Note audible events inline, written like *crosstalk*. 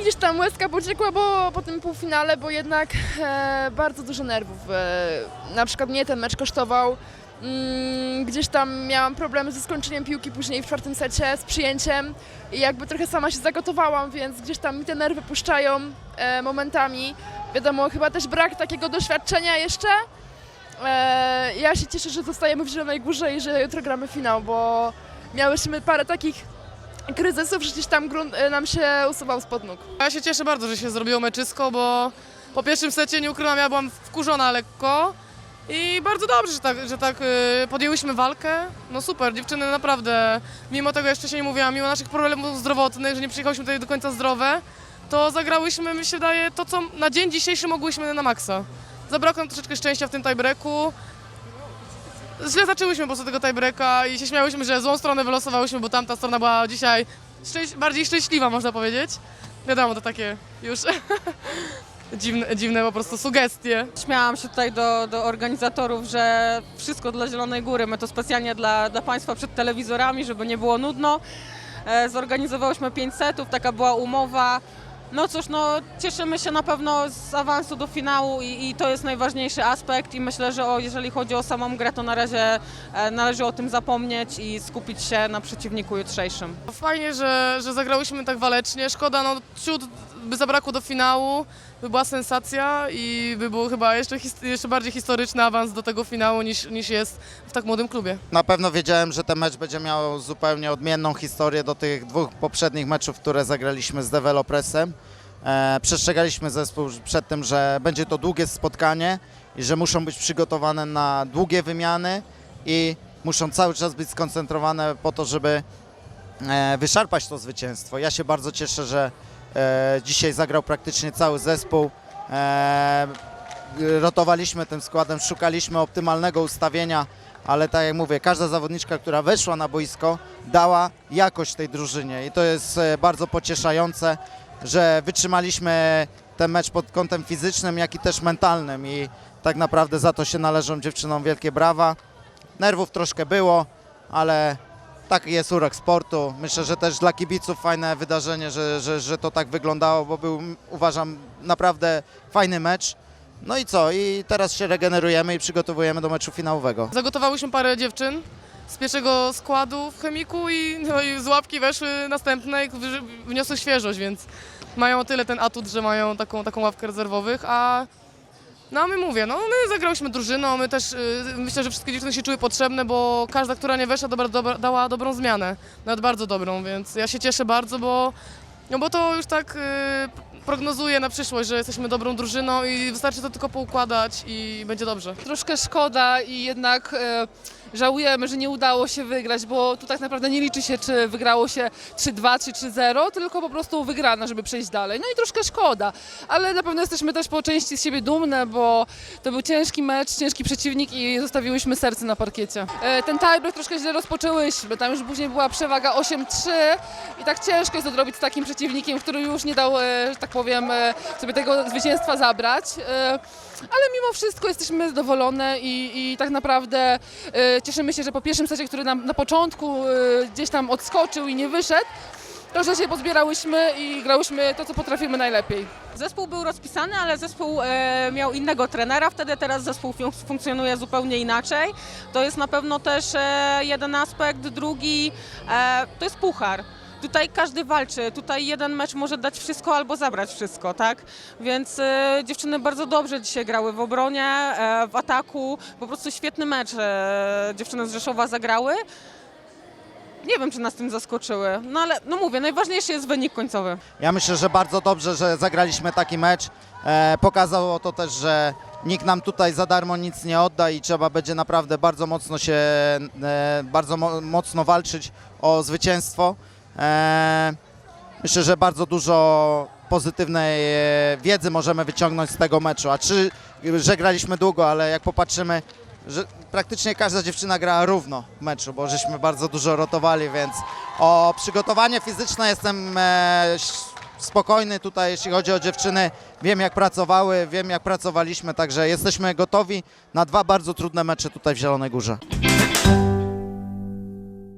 gdzieś tam łezka pociekła bo, po tym półfinale, bo jednak e, bardzo dużo nerwów. E, na przykład mnie ten mecz kosztował. Mm, gdzieś tam miałam problemy ze skończeniem piłki później w czwartym secie, z przyjęciem i jakby trochę sama się zagotowałam, więc gdzieś tam mi te nerwy puszczają e, momentami. Wiadomo, chyba też brak takiego doświadczenia jeszcze. E, ja się cieszę, że zostajemy w Zielonej Górze i że jutro gramy finał, bo miałyśmy parę takich kryzysów, gdzieś tam grunt e, nam się usuwał spod nóg. Ja się cieszę bardzo, że się zrobiło meczysko, bo po pierwszym secie nie ukrywam, ja byłam wkurzona lekko i bardzo dobrze, że tak, że tak y, podjęłyśmy walkę. No super, dziewczyny naprawdę, mimo tego jeszcze się nie mówiłam, mimo naszych problemów zdrowotnych, że nie przyjechałyśmy tutaj do końca zdrowe, to zagrałyśmy, mi się wydaje, to co na dzień dzisiejszy mogłyśmy na maksa. Zabrakło nam troszeczkę szczęścia w tym tiebreaku. Źle zaczęłyśmy po prostu tego tiebreaka i się śmiałyśmy, że złą stronę wylosowałyśmy, bo tamta strona była dzisiaj szczęś- bardziej szczęśliwa, można powiedzieć. Wiadomo, to takie już *laughs* dziwne, dziwne po prostu sugestie. Śmiałam się tutaj do, do organizatorów, że wszystko dla Zielonej Góry. My to specjalnie dla, dla Państwa przed telewizorami, żeby nie było nudno. E, Zorganizowałyśmy pięć setów, taka była umowa. No cóż, no cieszymy się na pewno z awansu do finału i, i to jest najważniejszy aspekt i myślę, że o, jeżeli chodzi o samą grę, to na razie e, należy o tym zapomnieć i skupić się na przeciwniku jutrzejszym. Fajnie, że, że zagrałyśmy tak walecznie. Szkoda, no ciut by zabrakło do finału, by była sensacja i by chyba jeszcze, jeszcze bardziej historyczny awans do tego finału niż, niż jest w tak młodym klubie. Na pewno wiedziałem, że ten mecz będzie miał zupełnie odmienną historię do tych dwóch poprzednich meczów, które zagraliśmy z Developresem. E, przestrzegaliśmy zespół przed tym, że będzie to długie spotkanie i że muszą być przygotowane na długie wymiany i muszą cały czas być skoncentrowane po to, żeby e, wyszarpać to zwycięstwo. Ja się bardzo cieszę, że dzisiaj zagrał praktycznie cały zespół. E, rotowaliśmy tym składem, szukaliśmy optymalnego ustawienia, ale tak jak mówię, każda zawodniczka, która weszła na boisko, dała jakość tej drużynie i to jest e, bardzo pocieszające, że wytrzymaliśmy ten mecz pod kątem fizycznym, jak i też mentalnym i tak naprawdę za to się należą dziewczynom wielkie brawa. Nerwów troszkę było, ale taki jest urok sportu. Myślę, że też dla kibiców fajne wydarzenie, że, że, że to tak wyglądało, bo był, uważam, naprawdę fajny mecz. No i co? I teraz się regenerujemy i przygotowujemy do meczu finałowego. Zagotowałyśmy parę dziewczyn z pierwszego składu w chemiku i, no i z łapki weszły następne i wniosły świeżość, więc mają o tyle ten atut, że mają taką, taką ławkę rezerwowych, a no a my mówię, no my zagrałyśmy drużyną, my też y, myślę, że wszystkie dziewczyny się czuły potrzebne, bo każda, która nie weszła, dobra, dobra, dała dobrą zmianę, nawet bardzo dobrą, więc ja się cieszę bardzo, bo, no bo to już tak y, prognozuję na przyszłość, że jesteśmy dobrą drużyną i wystarczy to tylko poukładać i będzie dobrze. troszkę szkoda i jednak e, żałujemy, że nie udało się wygrać, bo tu tak naprawdę nie liczy się, czy wygrało się 3-2 czy 3-0, tylko po prostu wygrana, żeby przejść dalej. No i troszkę szkoda, ale na pewno jesteśmy też po części z siebie dumne, bo to był ciężki mecz, ciężki przeciwnik i zostawiłyśmy serce na parkiecie. E, ten tiebreak troszkę źle rozpoczęłyśmy, tam już później była przewaga 8-3 i tak ciężko jest odrobić z takim przeciwnikiem, który już nie dał, e, że tak powiem, e, sobie tego zwycięstwa zabrać. Ale mimo wszystko jesteśmy zadowolone i, i tak naprawdę cieszymy się, że po pierwszym secie, który nam na początku e, gdzieś tam odskoczył i nie wyszedł, to, że się pozbierałyśmy i grałyśmy to, co potrafimy najlepiej. Zespół był rozpisany, ale zespół e, miał innego trenera, wtedy teraz zespół fun- funkcjonuje zupełnie inaczej. To jest na pewno też e, jeden aspekt. Drugi e, to jest puchar. Tutaj każdy walczy, tutaj jeden mecz może dać wszystko albo zabrać wszystko, tak? Więc e, dziewczyny bardzo dobrze dzisiaj grały w obronie, e, w ataku. Po prostu świetny mecz e, dziewczyny z Rzeszowa zagrały. Nie wiem, czy nas tym zaskoczyły, no ale no mówię, najważniejszy jest wynik końcowy. Ja myślę, że bardzo dobrze, że zagraliśmy taki mecz. E, pokazało to też, że nikt nam tutaj za darmo nic nie odda i trzeba będzie naprawdę bardzo mocno się, e, bardzo mo- mocno walczyć o zwycięstwo. E, myślę, że bardzo dużo pozytywnej e, wiedzy możemy wyciągnąć z tego meczu. A czy, że graliśmy długo, ale jak popatrzymy, że praktycznie każda dziewczyna grała równo w meczu, bo żeśmy bardzo dużo rotowali, więc o przygotowanie fizyczne jestem e, spokojny tutaj, jeśli chodzi o dziewczyny. Wiem jak pracowały, wiem jak pracowaliśmy, także jesteśmy gotowi na dwa bardzo trudne mecze tutaj w Zielonej Górze.